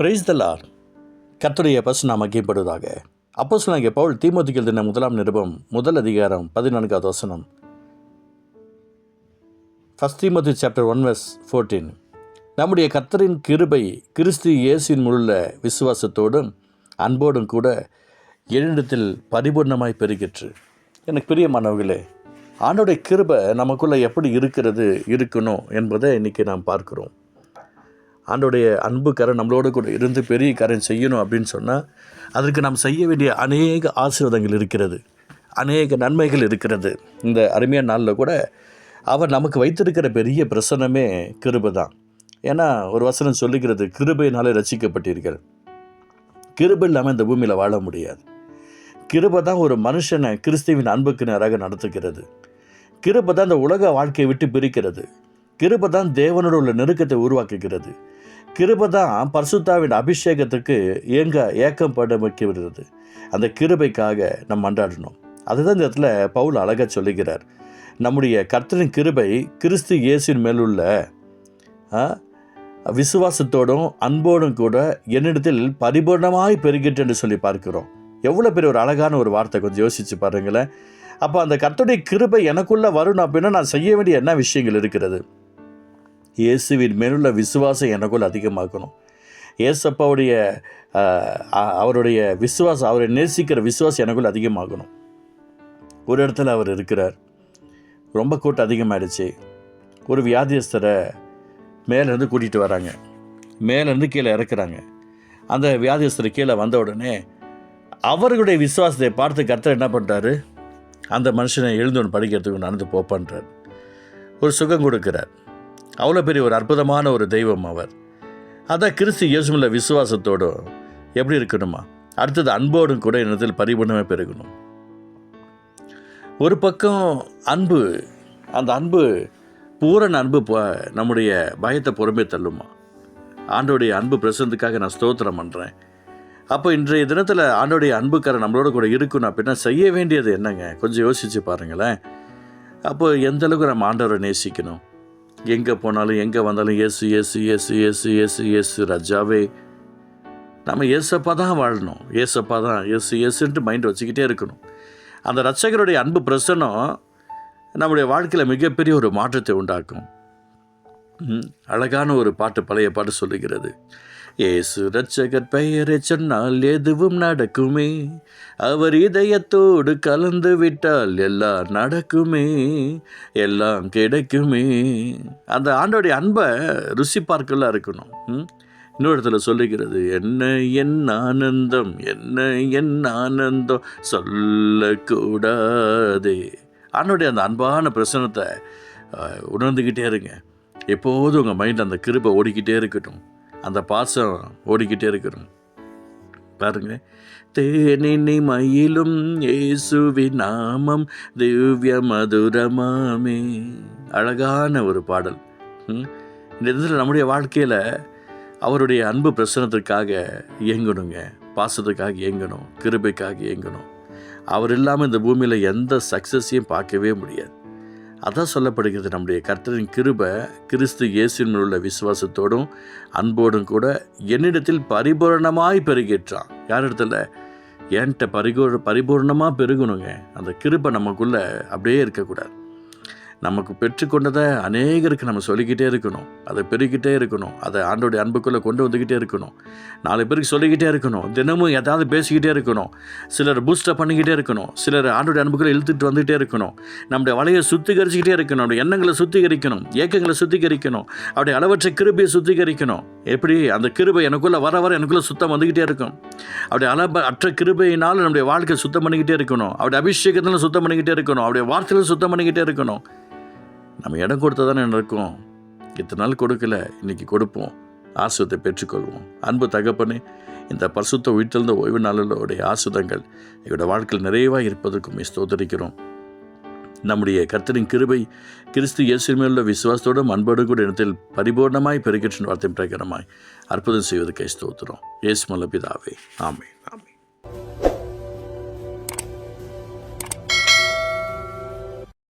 Praise the லார் பசு நாம் மகிப்படுவதாக அப்போ சொன்னாங்க பவுல் தீமோத்திகள் தின முதலாம் நிருபம் முதல் அதிகாரம் பதினான்காவது வசனம். First Timothy chapter one verse fourteen நம்முடைய கர்த்தரின் கிருபை கிறிஸ்து இயேசின் உள்ள விசுவாசத்தோடும் அன்போடும் கூட என்னிடத்தில் பரிபூர்ணமாய் பெருகிற்று. எனக்கு பிரியமானவர்களே ஆண்டோடைய கிருபை நமக்குள்ளே எப்படி இருக்கிறது இருக்கணும் என்பதை இன்றைக்கி நாம் பார்க்கிறோம். ஆண்டோடைய அன்பு கரை நம்மளோட கூட இருந்து பெரிய காரியம் செய்யணும் அப்படின்னு சொன்னால் அதற்கு நாம் செய்ய வேண்டிய அநேக ஆசீர்வாதங்கள் இருக்கிறது. அநேக நன்மைகள் இருக்கிறது. இந்த அருமையான நாளில் கூட அவர் நமக்கு வைத்திருக்கிற பெரிய பிரசனமே கிருபை தான். ஏன்னா ஒரு வசனம் சொல்லுகிறது கிருபையினாலே ரசிக்கப்பட்டீர்கள். கிருபை இல்லாமல் இந்த பூமியில் வாழ முடியாது. கிருபை தான் ஒரு மனுஷனை கிறிஸ்துவின் அன்புக்கு நேராக நடத்துகிறது. கிருபை தான் இந்த உலக வாழ்க்கையை விட்டு பிரிக்கிறது. கிருபை தான் தேவனோட உள்ள நெருக்கத்தை உருவாக்குகிறது. கிருபை தான் பர்சுத்தாவின் அபிஷேகத்துக்கு ஏங்க ஏக்கம் பட வைக்கிறது அந்த கிருபைக்காக நம்ம மன்றாடணும். அதுதான் இந்த இடத்துல பவுல் அழகாக சொல்லுகிறார். நம்முடைய கர்த்தரின் கிருபை கிறிஸ்து இயேசுவின் மேலுள்ள விசுவாசத்தோடும் அன்போடும் கூட என்னிடத்தில் பரிபூர்ணமாய் பெருகிட்டு என்று சொல்லி பார்க்கிறோம். எவ்வளோ பெரிய ஒரு அழகான ஒரு வார்த்தை. கொஞ்சம் யோசித்து பாருங்களேன். அப்போ அந்த கர்த்தருடைய கிருபை எனக்குள்ளே வரணும் அப்படின்னா நான் செய்ய வேண்டிய என்ன விஷயங்கள் இருக்கிறது? இயேசுவின் மேலுள்ள விசுவாசம் எனக்குள் அதிகமாக்கணும். ஏசப்பாவுடைய அவருடைய விசுவாசம் அவரை நேசிக்கிற விசுவாசம் எனக்குள் அதிகமாகணும். ஒரு இடத்துல அவர் இருக்கிறார். ரொம்ப கூட்டம் அதிகமாகிடுச்சு ஒரு வியாதியஸ்தரை மேலேருந்து கூட்டிகிட்டு வராங்க. மேலேருந்து கீழே இறக்குறாங்க. அந்த வியாதியஸ்தர் கீழே வந்த உடனே அவர்களுடைய விசுவாசத்தை பார்த்து கர்த்தர் என்ன பண்ணுறாரு அந்த மனுஷனை எழுந்தவன் படிக்கிறதுக்கு நடந்து போப்பான்றார் ஒரு சுகம் கொடுக்குறார். அவ்வளோ பெரிய ஒரு அற்புதமான ஒரு தெய்வம் அவர். அதான் கிறிஸ்து இயேசுமில் விசுவாசத்தோடும் எப்படி இருக்கணுமா? அடுத்தது அன்போடும் கூட இனத்தில் பரிபூர்ணமாக பெருகணும். ஒரு பக்கம் அன்பு அந்த அன்பு பூரண அன்பு ப- நம்முடைய பயத்தை புறமே தள்ளுமா? ஆண்டோடைய அன்பு பிரசனத்துக்காக நான் ஸ்தோத்திரம் பண்ணுறேன் அப்போ இன்றைய தினத்தில் ஆண்டோடைய அன்புக்கார நம்மளோட கூட இருக்கணும் அப்படின்னா செய்ய வேண்டியது என்னங்க? கொஞ்சம் யோசித்து பாருங்களேன். அப்போ எந்த அளவுக்கு நம்ம ஆண்டவரை நேசிக்கணும்? எங்கே போனாலும் எங்கே வந்தாலும் ஏசு ஏசு ஏசு ஏசு ஏசு ஏசு ரஜாவே. நம்ம ஏசப்பா தான் வாழணும். ஏசப்பா தான் ஏசு ஏசுன்ட்டு மைண்ட் வச்சுக்கிட்டே இருக்கணும். அந்த ரட்சகருடைய அன்பு பிரசனம் நம்முடைய வாழ்க்கையில் மிகப்பெரிய ஒரு மாற்றத்தை உண்டாக்கும். அழகான ஒரு பாட்டு பழைய பாட்டு சொல்லுகிறது. ஏசு ரட்சகர் பெயரை சொன்னால் எதுவும் நடக்குமே. அவர் இதயத்தோடு கலந்து விட்டால் எல்லாம் நடக்குமே. எல்லாம் கிடைக்குமே. அந்த ஆண்டோடைய அன்பை ருசி பார்க்கலாம் இருக்கணும். ம்? இன்னொரு இடத்துல சொல்லுகிறது என்ன என் ஆனந்தம் என்ன என் ஆனந்தம் சொல்லக்கூடாதே. ஆண்டோடைய அந்த அன்பான பிரசனத்தை உணர்ந்துக்கிட்டே இருங்க. எப்போதும் உங்கள் மைண்ட் அந்த கிருபை ஓடிக்கிட்டே இருக்கட்டும். அந்த பாசம் ஓடிக்கிட்டே இருக்கட்டும். பாருங்க. தேனினி மயிலும் ஏசுவி நாமம் திவ்ய மதுரமாமே. அழகான ஒரு பாடல். இந்த இடத்துல நம்முடைய வாழ்க்கையில் அவருடைய அன்பு பிரசனத்திற்காக இயங்கணுங்க. பாசத்துக்காக இயங்கணும். கிருபைக்காக இயங்கணும். அவர் இல்லாமல் இந்த பூமியில் எந்த சக்ஸஸையும் பார்க்கவே முடியாது. அதான் சொல்லப்படுகிறது நம்முடைய கர்த்தரின் கிருபை கிறிஸ்து இயேசுவின் மேல் உள்ள விசுவாசத்தோடும் அன்போடும் கூட என்னிடத்தில் பரிபூரணமாய் பெருகிட்டான் யார் இடத்துல? என்கிட்ட பரிகூ பரிபூர்ணமாக பெருகணுங்க. அந்த கிருபை நமக்குள்ளே அப்படியே இருக்கக்கூடாது. நமக்கு பெற்றுக்கொண்டதை அநேகருக்கு நம்ம சொல்லிக்கிட்டே இருக்கணும். அதை பெருகிட்டே இருக்கணும். அதை ஆண்டோடைய அன்புக்குள்ளே கொண்டு வந்துக்கிட்டே இருக்கணும். நாலு பேருக்கு சொல்லிக்கிட்டே இருக்கணும். தினமும் ஏதாவது பேசிக்கிட்டே இருக்கணும். சிலர் பூஸ்டப் பண்ணிக்கிட்டே இருக்கணும். சிலர் ஆண்டோடைய அன்புக்குள்ளே இழுத்துட்டு வந்துகிட்டே இருக்கணும். நம்முடைய வலையை சுத்திகரிச்சுக்கிட்டே இருக்கணும். நம்முடைய எண்ணங்களை சுத்திகரிக்கணும். ஏக்கங்களை சுத்திகரிக்கணும். அவருடைய அளவற்ற கிருபையை சுத்திகரிக்கணும். எப்படி? அந்த கிருபை எனக்குள்ளே வர வர எனக்குள்ளே சுத்தம் வந்துக்கிட்டே இருக்கும். அவருடைய அளப அற்ற கிருபையினால் நம்முடைய வாழ்க்கை சுத்தம் பண்ணிக்கிட்டே இருக்கணும். அவருடைய அபிஷேகத்தில் சுத்தம் பண்ணிக்கிட்டே இருக்கணும். அவருடைய வார்த்தையில் சுத்தம் பண்ணிக்கிட்டே இருக்கணும். நம்ம இடம் கொடுத்தா தானே நடக்கும். இத்தனை நாள் கொடுக்கல இன்னைக்கு கொடுப்போம். ஆசுவத்தை பெற்றுக்கொள்வோம். அன்பு தகப்பனே இந்த பரிசுத்த உயிர்த்தெழுந்த ஓய்வு நாளிலுடைய ஆசுதங்கள் எங்களோட வாழ்க்கையில் நிறைவாக இருப்பதற்கும் ஸ்தோதரிக்கிறோம் நம்முடைய கர்த்தரின் கிருபை கிறிஸ்து இயேசுமே உள்ள விசுவாசத்தோடும் அன்போடு கூட இடத்தில் பரிபூர்ணமாய் பெருகின்ற வார்த்தை பிரகரமாய் அற்புதம் செய்வதற்கை ஸ்தோத்திரம். இயேசு மலபிதாவே பிதாவே ஆமே ஆமே